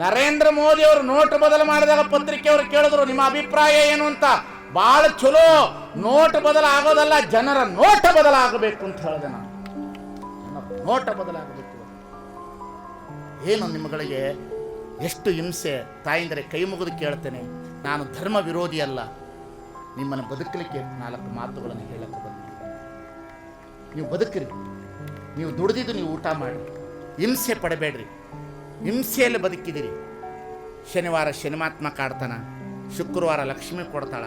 ನರೇಂದ್ರ ಮೋದಿ ಅವರು ನೋಟ್ ಬದಲು ಮಾಡಿದಾಗ ಪತ್ರಿಕೆ ಅವರು ಕೇಳಿದ್ರು, ನಿಮ್ಮ ಅಭಿಪ್ರಾಯ ಏನು ಅಂತ? ಬಹಳ ಚಲೋ. ನೋಟ್ ಬದಲಾಗೋದಲ್ಲ, ಜನರ ನೋಟ ಬದಲಾಗಬೇಕು ಅಂತ ಹೇಳಿದೆ ನಾನು. ನೋಟ ಬದಲಾಗಬೇಕು ಏನು ನಿಮ್ಮಗಳಿಗೆ ಎಷ್ಟು ಹಿಂಸೆ? ತಾಯಿಂದರೆ, ಕೈ ಮುಗಿದು ಕೇಳ್ತೇನೆ. ನಾನು ಧರ್ಮ ವಿರೋಧಿ ಅಲ್ಲ. ನಿಮ್ಮನ್ನು ಬದುಕಲಿಕ್ಕೆ ನಾಲ್ಕು ಮಾತುಗಳನ್ನು ಹೇಳಕ್ಕೆ ಬಂದಿದ್ದೀನಿ ನೀವು ಬದುಕಿರಿ. ನೀವು ದುಡಿದಿದ್ದು ನೀವು ಊಟ ಮಾಡಿ. ಹಿಂಸೆ ಪಡಬೇಡ್ರಿ. ಹಿಂಸೆಯಲ್ಲಿ ಬದುಕಿದಿರಿ ಶನಿವಾರ ಶನಿಮಾತ್ಮ ಕಾಡ್ತಾನ, ಶುಕ್ರವಾರ ಲಕ್ಷ್ಮಿ ಕೊಡ್ತಾಳ,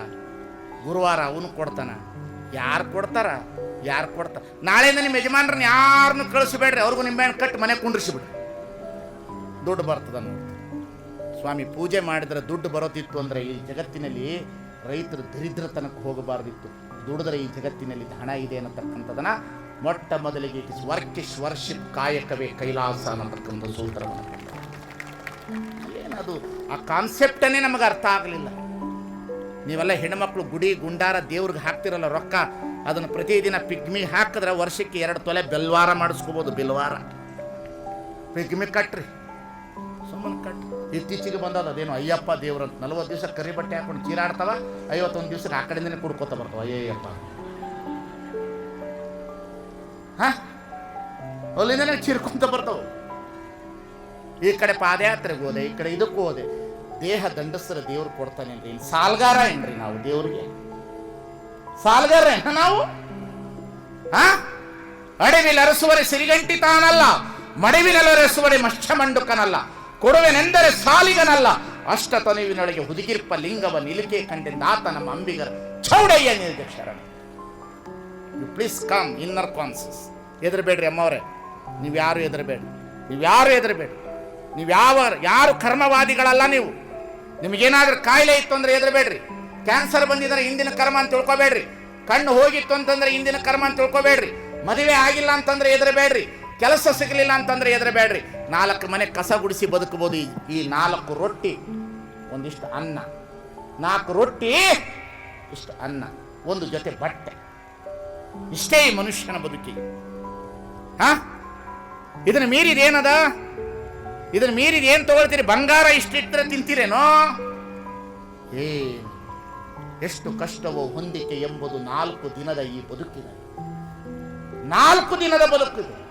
ಗುರುವಾರ ಅವನು ಕೊಡ್ತಾನ. ಯಾರು ಕೊಡ್ತಾರ? ಯಾರು ಕೊಡ್ತಾರ ನಾಳೆಯಿಂದ ನಿಮ್ಮ ಯಜಮಾನ್ರನ್ನ ಯಾರನ್ನು ಕಳಿಸ್ಬೇಡ್ರಿ, ಅವ್ರಿಗೂ ನಿಂಬೆಹಣ್ಣು ಕಟ್ಟು ಮನೆ ಕುಂಡ್ರಿಸಿಬಿಡ್ರಿ. ದುಡ್ಡು ಬರ್ತದ ಸ್ವಾಮಿ, ಪೂಜೆ ಮಾಡಿದ್ರೆ ದುಡ್ಡು ಬರೋದಿತ್ತು ಅಂದರೆ ಈ ಜಗತ್ತಿನಲ್ಲಿ ರೈತರು ದರಿದ್ರತನಕ್ಕೆ ಹೋಗಬಾರ್ದಿತ್ತು. ದುಡಿದ್ರೆ ಈ ಜಗತ್ತಿನಲ್ಲಿ ಹಣ ಇದೆ ಅನ್ನತಕ್ಕಂಥದನ್ನ ಮೊಟ್ಟ ಮೊದಲಿಗೆ it is work is worship ಕಾಯಕವೇ ಕೈಲಾಸ ಅನ್ನತಕ್ಕಂಥ ಸೂತ್ರವನ್ನು. ಏನದು? ಆ ಕಾನ್ಸೆಪ್ಟನ್ನೇ ನಮಗೆ ಅರ್ಥ ಆಗಲಿಲ್ಲ. ನೀವೆಲ್ಲ ಹೆಣ್ಮಕ್ಳು ಗುಡಿ ಗುಂಡಾರ ದೇವ್ರಿಗೆ ಹಾಕ್ತಿರಲ್ಲ ರೊಕ್ಕ, ಅದನ್ನು ಪ್ರತಿದಿನ ಪಿಗ್ಮಿ ಹಾಕಿದ್ರೆ ವರ್ಷಕ್ಕೆ ಎರಡು ತೊಲೆ ಬೆಲ್ವಾರ ಮಾಡಿಸ್ಕೋಬೋದು, ಬಿಲ್ವಾರ. ಪಿಗ್ಮಿ ಕಟ್ರಿ. ಸುಮ್ಮನೆ ಕಟ್ರಿ. ಇತ್ತೀಚೆಗೆ ಬಂದದ ಅದೇನು ಅಯ್ಯಪ್ಪ ದೇವ್ರು ಅಂತ. ನಲ್ವತ್ತು ದಿವಸ ಕರಿ ಬಟ್ಟೆ ಹಾಕೊಂಡು ಚೀರಾಡ್ತಾವ, ಐವತ್ತೊಂದು ದಿವ್ಸಕ್ಕೆ ಆ ಕಡೆಯಿಂದನೇ ಕುಡ್ಕೋತ ಬರ್ತಾವ. ಅಯ್ಯಪ್ಪ ಹಾ? ಅಲ್ಲಿಂದನೇ ಚೀರ್ಕೊಂತ ಬರ್ತಾವ. ಈ ಕಡೆ ಪಾದಯಾತ್ರೆಗೆ ಹೋದೆ, ಈ ಕಡೆ ಇದಕ್ಕೆ ಹೋದೆ. ದೇಹ ದಂಡಸರ ದೇವ್ರು ಕೊಡ್ತಾನೆ ಅಂದ್ರೆ ಸಾಲ್ಗಾರ ಏನ್ರಿ ನಾವು ದೇವ್ರಿಗೆ? ಸಾಲ್ಗಾರ ಏನ ನಾವು? ಹಾ ಅಡವಿಲ್ ಅರಸುವರೆ ಸಿರಿಗಂಟಿ ತಾನಲ್ಲ ಮಡವಿನಲ್ಲರೆಸುವರೆ ಮಶ್ಚಮಂಡುಕನಲ್ಲ ಕೊಡುವೆನೆಂದರೆ ಸಾಲಿಗನಲ್ಲ. ಅಷ್ಟ ತನುವಿನೊಳಗೆ ಹುದುಗಿರ್ಪ ಲಿಂಗವ ನಿಲಿಕೆ ಆತ ನಮ್ಮ Ambigara Chowdaiah ನಿರ್ದೇಶರಣ you please come inner conscious ಹೆದರಬೇಡ್ರಿ ಅಮ್ಮವ್ರೆ ನೀವು ಯಾರು ಹೆದರಬೇಡಿ ನೀವು ಯಾರು ಹೆದರಬೇಡಿ ನೀವು ಯಾವ ಯಾರು ಕರ್ಮವಾದಿಗಳಲ್ಲ ನೀವು? ನಿಮಗೇನಾದ್ರೂ ಕಾಯಿಲೆ ಇತ್ತು ಅಂದ್ರೆ ಹೆದರಬೇಡ್ರಿ. ಕ್ಯಾನ್ಸರ್ ಬಂದಿದ್ರೆ ಹಿಂದಿನ ಕರ್ಮ ಅಂತ ತಿಳ್ಕೊಬೇಡ್ರಿ. ಕಣ್ಣು ಹೋಗಿತ್ತು ಅಂತಂದ್ರೆ ಹಿಂದಿನ ಕರ್ಮ ಅಂತ ತಿಳ್ಕೊಬೇಡ್ರಿ. ಮದುವೆ ಆಗಿಲ್ಲ ಅಂತಂದ್ರೆ ಹೆದರಬೇಡ್ರಿ. ಕೆಲಸ ಸಿಗಲಿಲ್ಲ ಅಂತಂದ್ರೆ ಹೆದರಬೇಡ್ರಿ. ನಾಲ್ಕು ಮನೆ ಕಸ ಗುಡಿಸಿ ಬದುಕಬಹುದು ಈ- ನಾಲ್ಕು ರೊಟ್ಟಿ, ಒಂದಿಷ್ಟು ಅನ್ನ. ನಾಲ್ಕು ರೊಟ್ಟಿ, ಇಷ್ಟು ಅನ್ನ. ಒಂದು ಜೊತೆ ಬಟ್ಟೆ. ಇಷ್ಟೇ ಈ ಮನುಷ್ಯನ ಬದುಕಿಗೆ. ಹಾ? ಇದನ್ನ ಮೀರಿದ ಏನದ? ಇದನ್ನ ಮೀರಿ ಏನ್ ತಗೊಳ್ತೀರಿ? ಬಂಗಾರ ಇಷ್ಟಿಟ್ಟರೆ ತಿಂತೀರೇನೋ? ಏ, ಎಷ್ಟು ಕಷ್ಟವೋ ಹೊಂದಿಕೆ ಎಂಬುದು ನಾಲ್ಕು ದಿನದ ಈ ಬದುಕಿನ. ನಾಲ್ಕು ದಿನದ ಬದುಕಿದೆ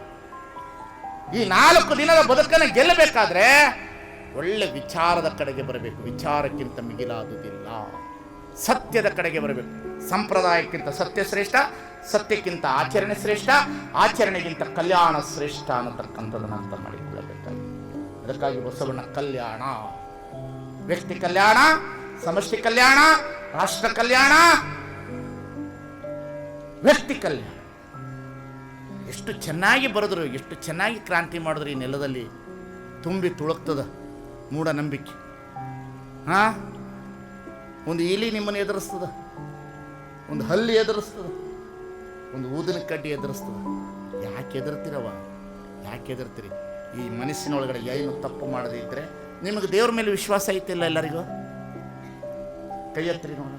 ಈ ನಾಲ್ಕು ದಿನದ ಬದುಕನ್ನು ಗೆಲ್ಲಬೇಕಾದ್ರೆ ಒಳ್ಳೆ ವಿಚಾರದ ಕಡೆಗೆ ಬರಬೇಕು. ವಿಚಾರಕ್ಕಿಂತ ಮಿಗಿಲಾದುದಿಲ್ಲ. ಸತ್ಯದ ಕಡೆಗೆ ಬರಬೇಕು. ಸಂಪ್ರದಾಯಕ್ಕಿಂತ ಸತ್ಯ ಶ್ರೇಷ್ಠ ಸತ್ಯಕ್ಕಿಂತ ಆಚರಣೆ ಶ್ರೇಷ್ಠ, ಆಚರಣೆಗಿಂತ ಕಲ್ಯಾಣ ಶ್ರೇಷ್ಠ ಅನ್ನತಕ್ಕಂಥದ್ದನ್ನು ಅಂತ ಮಾಡಿಕೊಳ್ಳಬೇಕಾಗಿದೆ ಅದಕ್ಕಾಗಿ ಬಸವಣ್ಣ, ಕಲ್ಯಾಣ. ವ್ಯಕ್ತಿ ಕಲ್ಯಾಣ, ಸಮಷ್ಟಿ ಕಲ್ಯಾಣ, ರಾಷ್ಟ್ರ ಕಲ್ಯಾಣ. ವ್ಯಕ್ತಿ ಕಲ್ಯಾಣ. ಎಷ್ಟು ಚೆನ್ನಾಗಿ ಬರೆದ್ರು, ಎಷ್ಟು ಚೆನ್ನಾಗಿ ಕ್ರಾಂತಿ ಮಾಡಿದ್ರು ಈ ನೆಲದಲ್ಲಿ. ತುಂಬಿ ತುಳುಕ್ತದ ಮೂಢನಂಬಿಕೆ. ಹಾ? ಒಂದು ಇಲಿ ನಿಮ್ಮನ್ನು ಎದುರಿಸ್ತದ. ಒಂದು ಹಲ್ಲಿ ಎದುರಿಸ್ತದ. ಒಂದು ಊದಿನ ಕಡ್ಡಿ ಎದುರಿಸ್ತದ. ಯಾಕೆ ಎದುರ್ತೀರವ ಯಾಕೆ ಎದುರ್ತೀರಿ? ಈ ಮನಸ್ಸಿನೊಳಗಡೆ ಏನು ತಪ್ಪು ಮಾಡದೇ ಇದ್ರೆ ನಿಮಗೆ ದೇವ್ರ ಮೇಲೆ ವಿಶ್ವಾಸ ಐತಿಲ್ಲ ಎಲ್ಲರಿಗೂ? ಕೈ ಹತ್ರಿ ನೋಡೋಣ.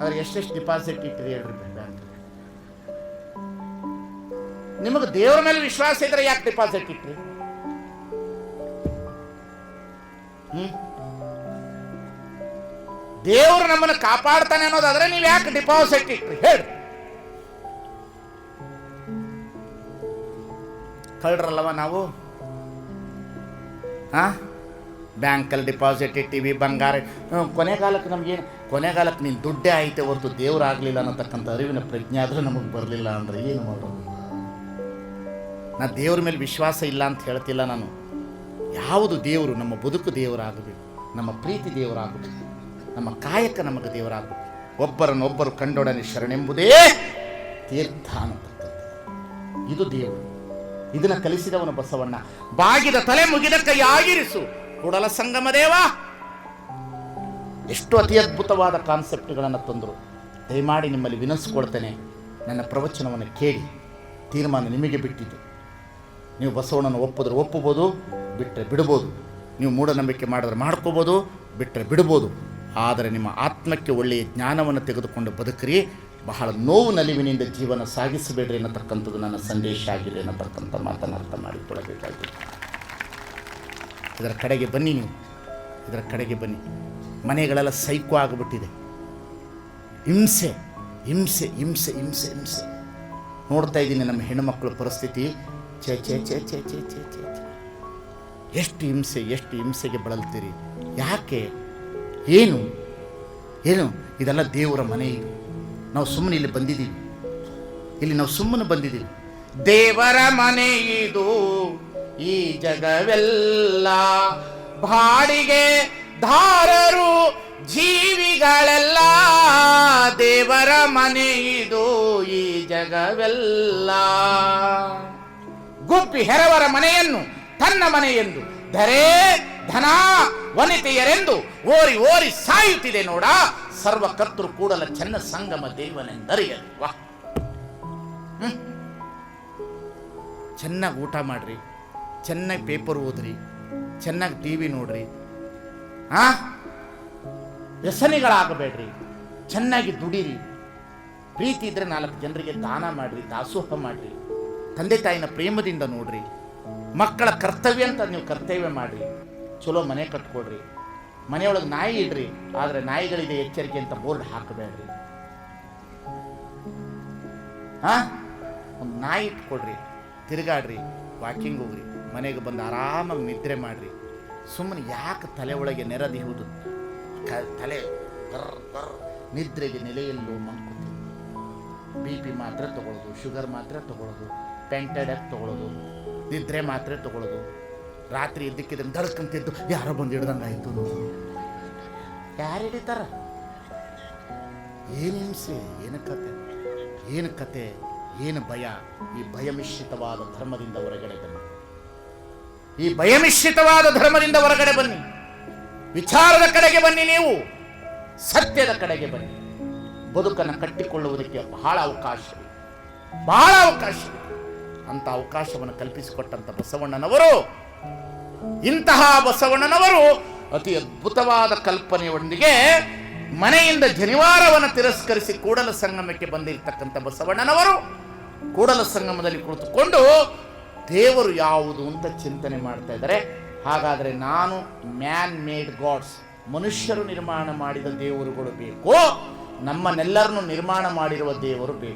ಆದ್ರೆ ಎಷ್ಟೆಷ್ಟು ಡಿಪಾಸಿಟ್ ಇಟ್ಟಿರಿ ಹೇಳ್ರಿ ಬ್ಯಾಂಕ್ ನಿಮಗೆ ದೇವ್ರ ಮೇಲೆ ವಿಶ್ವಾಸ ಇದ್ರೆ ಯಾಕೆ ಡಿಪಾಸಿಟ್ ಇಟ್ರಿ? ಹ್ಮ್? ದೇವ್ರು ನಮ್ಮನ್ನು ಕಾಪಾಡ್ತಾನೆ ಅನ್ನೋದಾದ್ರೆ ನೀವು ಯಾಕೆ ಡಿಪಾಸಿಟ್ ಇಟ್ರಿ? ಹೇಳಿ ಕಳ್ರಲ್ಲವ ನಾವು? ಹಾ ಬ್ಯಾಂಕಲ್ಲಿ ಡಿಪಾಸಿಟ್ ಇಟ್ಟಿವಿ, ಬಂಗಾರ ಕೊನೆಗಾಲಕ್ಕೆ ನಮಗೇನು ಕೊನೆಗಾಲಕ್ಕೆ ನೀನು ದುಡ್ಡೇ ಐತೆ ಹೊರತು ದೇವರಾಗಲಿಲ್ಲ ಅನ್ನತಕ್ಕಂಥ ಅರಿವಿನ ಪ್ರಜ್ಞೆ ಆದರೂ ನಮಗೆ ಬರಲಿಲ್ಲ ಅಂದ್ರೆ ಏನು ಮಾಡೋದು? ನಾ ದೇವ್ರ ಮೇಲೆ ವಿಶ್ವಾಸ ಇಲ್ಲ ಅಂತ ಹೇಳ್ತಿಲ್ಲ ನಾನು. ಯಾವುದು ದೇವರು? ನಮ್ಮ ಬದುಕು ದೇವರಾಗಬೇಕು ನಮ್ಮ ಪ್ರೀತಿ ದೇವರಾಗಬೇಕು ನಮ್ಮ ಕಾಯಕ ನಮಗೆ ದೇವರಾಗಬೇಕು ಒಬ್ಬರನ್ನೊಬ್ಬರು ಕಂಡೊಡನೆ ಶರಣೆಂಬುದೇ ತೀರ್ಥ ಅನ್ನತಕ್ಕಂಥದ್ದು. ಇದು ದೇವರು. ಇದನ್ನ ಕಲಿಸಿದವನು ಬಸವಣ್ಣ. ಬಾಗಿದ ತಲೆ ಮುಗಿದ ಕೈ ಆಗಿರಿಸು. ಕೂಡಲ ಸಂಗಮ ದೇವ. ಎಷ್ಟು ಅತಿ ಅದ್ಭುತವಾದ ಕಾನ್ಸೆಪ್ಟ್ಗಳನ್ನು ತಂದರು. ದಯಮಾಡಿ ನಿಮ್ಮಲ್ಲಿ ವಿನಸ್ಕೊಳ್ತೇನೆ, ನನ್ನ ಪ್ರವಚನವನ್ನು ಕೇಳಿ. ತೀರ್ಮಾನ ನಿಮಗೆ ಬಿಟ್ಟಿದ್ದು. ನೀವು ಬಸವಣ್ಣನ ಒಪ್ಪಿದ್ರೆ ಒಪ್ಪಬೋದು ಬಿಟ್ಟರೆ ಬಿಡ್ಬೋದು. ನೀವು ಮೂಢನಂಬಿಕೆ ಮಾಡಿದ್ರೆ ಮಾಡ್ಕೋಬೋದು ಬಿಟ್ಟರೆ ಬಿಡ್ಬೋದು. ಆದರೆ ನಿಮ್ಮ ಆತ್ಮಕ್ಕೆ ಒಳ್ಳೆಯ ಜ್ಞಾನವನ್ನು ತೆಗೆದುಕೊಂಡು ಬದುಕ್ರಿ. ಬಹಳ ನೋವು ನಲಿವಿನಿಂದ ಜೀವನ ಸಾಗಿಸಬೇಡ್ರಿ ಅನ್ನತಕ್ಕಂಥದ್ದು ನನ್ನ ಸಂದೇಶ ಆಗಿದೆ ಅನ್ನತಕ್ಕಂಥ ಮಾತನ್ನು ಅರ್ಥ ಮಾಡಿಕೊಳ್ಳಬೇಕಾಗಿದೆ. ಇದರ ಕಡೆಗೆ ಬನ್ನಿ ನೀವು. ಇದರ ಕಡೆಗೆ ಬನ್ನಿ. ಮನೆಗಳೆಲ್ಲ ಸೈಕೋ ಆಗಿಬಿಟ್ಟಿದೆ. ಹಿಂಸೆ ಹಿಂಸೆ ಹಿಂಸೆ ಹಿಂಸೆ ಹಿಂಸೆ. ನೋಡ್ತಾ ಇದ್ದೀನಿ ನಮ್ಮ ಹೆಣ್ಣುಮಕ್ಕಳ ಪರಿಸ್ಥಿತಿ. ಚೇ ಚೇ ಚೇ ಚೇ ಚೇ ಚೇ ಚೇ ಎಷ್ಟು ಹಿಂಸೆ, ಎಷ್ಟು ಹಿಂಸೆಗೆ ಬಳಲ್ತೀರಿ? ಯಾಕೆ? ಏನು? ಏನು? ಇದೆಲ್ಲ ದೇವರ ಮನೆ ನಾವು ಸುಮ್ಮನೆ ಇಲ್ಲಿ ಬಂದಿದ್ದೀವಿ. ಇಲ್ಲಿ ನಾವು ಸುಮ್ಮನೆ ಬಂದಿದ್ದೀವಿ. ದೇವರ ಮನೆ ಇದು, ಈ ಜಗವೆಲ್ಲ ಬಾಡಿಗೆ ಧಾರರು ಜೀವಿಗಳೆಲ್ಲ. ದೇವರ ಮನೆ ಇದು, ಈ ಜಗವೆಲ್ಲ. ಗುಪ್ಪಿ ಹೆರವರ ಮನೆಯನ್ನು, ತನ್ನ ಮನೆಯೆಂದು. ಧರೇ ಧನ ವನಿತೆಯರೆಂದು ಓರಿ ಓರಿ ಸಾಯುತ್ತಿದೆ ನೋಡ. ಸರ್ವಕರ್ತೃ ಕೂಡಲ ಚೆನ್ನ ಸಂಗಮ ದೇವನೆಂದರಿಯದು ವಾ. ಚೆನ್ನಾಗಿ ಊಟ ಮಾಡ್ರಿ. ಚೆನ್ನಾಗಿ ಪೇಪರ್ ಓದ್ರಿ. ಚೆನ್ನಾಗಿ ಟಿ ವಿ ನೋಡ್ರಿ. ಆ? ವ್ಯಸನಿಗಳಾಗಬೇಡ್ರಿ. ಚೆನ್ನಾಗಿ ದುಡಿರಿ. ಪ್ರೀತಿ ಇದ್ರೆ ನಾಲ್ಕು ಜನರಿಗೆ ದಾನ ಮಾಡ್ರಿ, ದಾಸೋಹ ಮಾಡ್ರಿ. ತಂದೆ ತಾಯಿನ ಪ್ರೇಮದಿಂದ ನೋಡ್ರಿ. ಮಕ್ಕಳ ಕರ್ತವ್ಯ ಅಂತ ನೀವು ಕರ್ತವ್ಯ ಮಾಡ್ರಿ. ಚಲೋ ಮನೆ ಕಟ್ಕೊಡ್ರಿ. ಮನೆಯೊಳಗೆ ನಾಯಿ ಇಡ್ರಿ, ಆದರೆ ನಾಯಿಗಳಿದೆ ಎಚ್ಚರಿಕೆ ಅಂತ ಬೋರ್ಡ್ ಹಾಕಬೇಡ್ರಿ. ಹಾ? ಒಂದು ನಾಯಿ ಇಟ್ಕೊಡ್ರಿ, ತಿರುಗಾಡ್ರಿ ವಾಕಿಂಗ್ ಹೋಗ್ರಿ, ಮನೆಗೆ ಬಂದು ಆರಾಮಾಗಿ ನಿದ್ರೆ ಮಾಡ್ರಿ. ಸುಮ್ಮನೆ ಯಾಕೆ ತಲೆ ಒಳಗೆ ನೆರದಿಹುದು ಕ ತಲೆ ಕರ್ ಕರ್ ನಿದ್ರೆಗೆ ನೆಲೆಯಲ್ಲೂ ಮಂಕುತ್ತೆ ಬಿ ಪಿ ಮಾತ್ರ ತಗೊಳ್ಳೋದು ಶುಗರ್ ಮಾತ್ರ ತಗೊಳ್ಳೋದು ಪೆಂಟೆಡಕ್ ತಗೊಳ್ಳೋದು ನಿದ್ರೆ ಮಾತ್ರೆ ತಗೊಳ್ಳೋದು ರಾತ್ರಿ ಇದ್ದಕ್ಕಿದ್ರೆ ದಡ್ಕಂತಿದ್ದು ಯಾರೋ ಬಂದು ಹಿಡ್ದಂಗೆ ಆಯಿತು ಯಾರು ಹಿಡಿತಾರ? ಏನು ಹಿಂಸೆ ಏನು ಕತೆ ಏನು ಕತೆ ಏನು ಭಯ? ಈ ಭಯಮಿಶ್ರಿತವಾದ ಧರ್ಮದಿಂದ ಹೊರಗಡೆ ಬನ್ನಿ. ಈ ಭಯಮಿಶ್ರಿತವಾದ ಧರ್ಮದಿಂದ ಹೊರಗಡೆ ಬನ್ನಿ. ವಿಚಾರದ ಕಡೆಗೆ ಬನ್ನಿ ನೀವು ಸತ್ಯದ ಕಡೆಗೆ ಬನ್ನಿ. ಬದುಕನ್ನು ಕಟ್ಟಿಕೊಳ್ಳುವುದಕ್ಕೆ ಬಹಳ ಅವಕಾಶ ಬಹಳ ಅವಕಾಶ ಅಂತ ಅವಕಾಶವನ್ನು ಕಲ್ಪಿಸಿಕೊಟ್ಟಂತ ಬಸವಣ್ಣನವರು ಇಂತಹ ಬಸವಣ್ಣನವರು ಅತಿ ಅದ್ಭುತವಾದ ಕಲ್ಪನೆಯೊಂದಿಗೆ ಮನೆಯಿಂದ ಜನಿವಾರವನ್ನು ತಿರಸ್ಕರಿಸಿ ಕೂಡಲ ಸಂಗಮಕ್ಕೆ ಬಂದಿರತಕ್ಕಂಥ ಬಸವಣ್ಣನವರು ಕೂಡಲ ಸಂಗಮದಲ್ಲಿ ಕುಳಿತುಕೊಂಡು ದೇವರು ಯಾವುದು ಅಂತ ಚಿಂತನೆ ಮಾಡ್ತಾ ಇದ್ದಾರೆ. ಹಾಗಾದರೆ ನಾನು ಮ್ಯಾನ್ ಮೇಡ್ ಗಾಡ್ಸ್ ಮನುಷ್ಯರು ನಿರ್ಮಾಣ ಮಾಡಿದ ದೇವರುಗಳು ಬೇಕು, ನಮ್ಮನ್ನೆಲ್ಲರನ್ನು ನಿರ್ಮಾಣ ಮಾಡಿರುವ ದೇವರು ಬೇಕು?